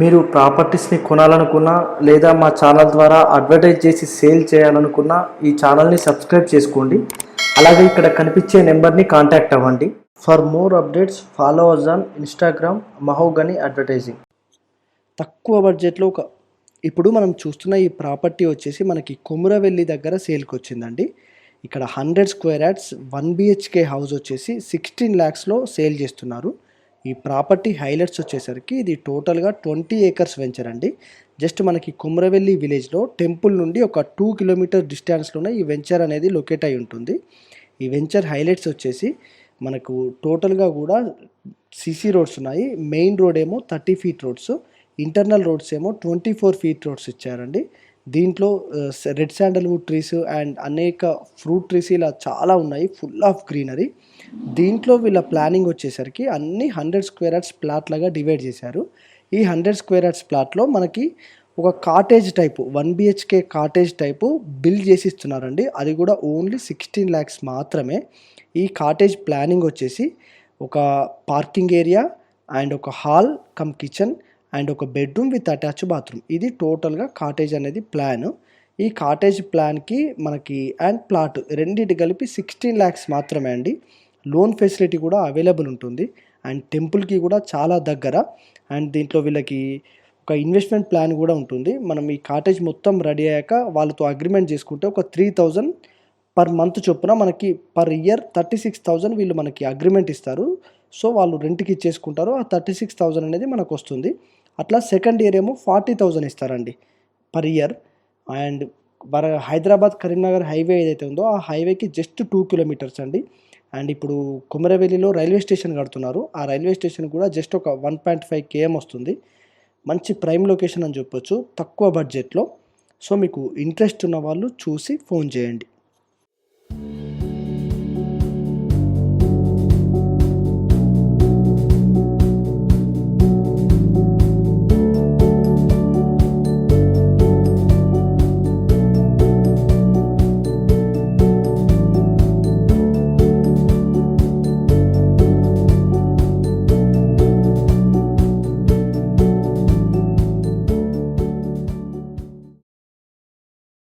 మీరు ప్రాపర్టీస్ని కొనాలనుకున్నా లేదా మా ఛానల్ ద్వారా అడ్వర్టైజ్ చేసి సేల్ చేయాలనుకున్నా ఈ ఛానల్ని సబ్స్క్రైబ్ చేసుకోండి. అలాగే ఇక్కడ కనిపించే నెంబర్ని కాంటాక్ట్ అవ్వండి. For more updates follow us on Instagram Mahogany advertising. తక్కువ బడ్జెట్లో ఒక ఇప్పుడు మనం చూస్తున్న ఈ ప్రాపర్టీ వచ్చేసి మనకి కొమురవెల్లి దగ్గర సేల్కి వచ్చిందండి. ఇక్కడ hundred square yards one BHK house వచ్చేసి సిక్స్టీన్ ల్యాక్స్లో సేల్ చేస్తున్నారు. ఈ ప్రాపర్టీ హైలైట్స్ వచ్చేసరికి ఇది టోటల్గా ట్వంటీ ఏకర్స్ వెంచర్ అండి. జస్ట్ మనకి కుమ్రవెల్లి విలేజ్లో టెంపుల్ నుండి ఒక టూ కిలోమీటర్ డిస్టెన్స్లోనే ఈ వెంచర్ అనేది లొకేట్ అయి ఉంటుంది. ఈ వెంచర్ హైలైట్స్ వచ్చేసి మనకు టోటల్గా కూడా సిసి రోడ్స్ ఉన్నాయి. మెయిన్ రోడ్ ఏమో thirty feet roads internal roads ఏమో ట్వంటీ ఫోర్ ఫీట్ రోడ్స్ ఇచ్చారండి. దీంట్లో రెడ్ శాండల్వుడ్ ట్రీస్ అండ్ అనేక ఫ్రూట్ ట్రీస్ ఇలా చాలా ఉన్నాయి ఫుల్ ఆఫ్ గ్రీనరీ. దీంట్లో వీళ్ళ ప్లానింగ్ వచ్చేసరికి అన్ని హండ్రెడ్ స్క్వేర్ యార్డ్స్ ప్లాట్ లాగా డివైడ్ చేశారు. ఈ హండ్రెడ్ స్క్వేర్ యార్డ్స్ ప్లాట్లో మనకి ఒక cottage type one BHK cottage type build చేసి ఇస్తున్నారండి. అది కూడా ఓన్లీ సిక్స్టీన్ ల్యాక్స్ మాత్రమే. ఈ కాటేజ్ ప్లానింగ్ వచ్చేసి ఒక పార్కింగ్ ఏరియా అండ్ ఒక హాల్ కమ్ కిచెన్ అండ్ ఒక బెడ్రూమ్ విత్ అటాచ్ బాత్రూమ్. ఇది టోటల్గా కాటేజ్ అనేది ప్లాన్ ఈ కాటేజ్ ప్లాన్కి మనకి అండ్ ప్లాట్ రెండింటి కలిపి సిక్స్టీన్ ల్యాక్స్ మాత్రమే అండి. లోన్ ఫెసిలిటీ కూడా అవైలబుల్ ఉంటుంది. అండ్ టెంపుల్కి కూడా చాలా దగ్గర. అండ్ దీంట్లో వీళ్ళకి ఒక ఇన్వెస్ట్మెంట్ ప్లాన్ కూడా ఉంటుంది. మనం ఈ కాటేజ్ మొత్తం రెడీ అయ్యాక వాళ్ళతో అగ్రిమెంట్ చేసుకుంటే ఒక త్రీ థౌజండ్ పర్ మంత్ చొప్పున మనకి per year thirty six thousand వీళ్ళు మనకి అగ్రిమెంట్ ఇస్తారు. సో వాళ్ళు రెంట్కి ఇచ్చేసుకుంటారు. ఆ థర్టీ సిక్స్ థౌజండ్ అనేది మనకు వస్తుంది. అట్లా సెకండ్ ఇయర్ ఏమో ఫార్టీ థౌజండ్ ఇస్తారండి పర్ ఇయర్. అండ్ వర హైదరాబాద్ కరీంనగర్ హైవే ఏదైతే ఉందో ఆ హైవేకి జస్ట్ టూ కిలోమీటర్స్ అండి. అండ్ ఇప్పుడు కుమరవెల్లిలో రైల్వే స్టేషన్ కడుతున్నారు. ఆ రైల్వే స్టేషన్ కూడా జస్ట్ ఒక వన్ పాయింట్ ఫైవ్ కేఎం వస్తుంది. మంచి ప్రైమ్ లొకేషన్ అని చెప్పొచ్చు తక్కువ బడ్జెట్లో. సో మీకు ఇంట్రెస్ట్ ఉన్న వాళ్ళు చూసి ఫోన్ చేయండి.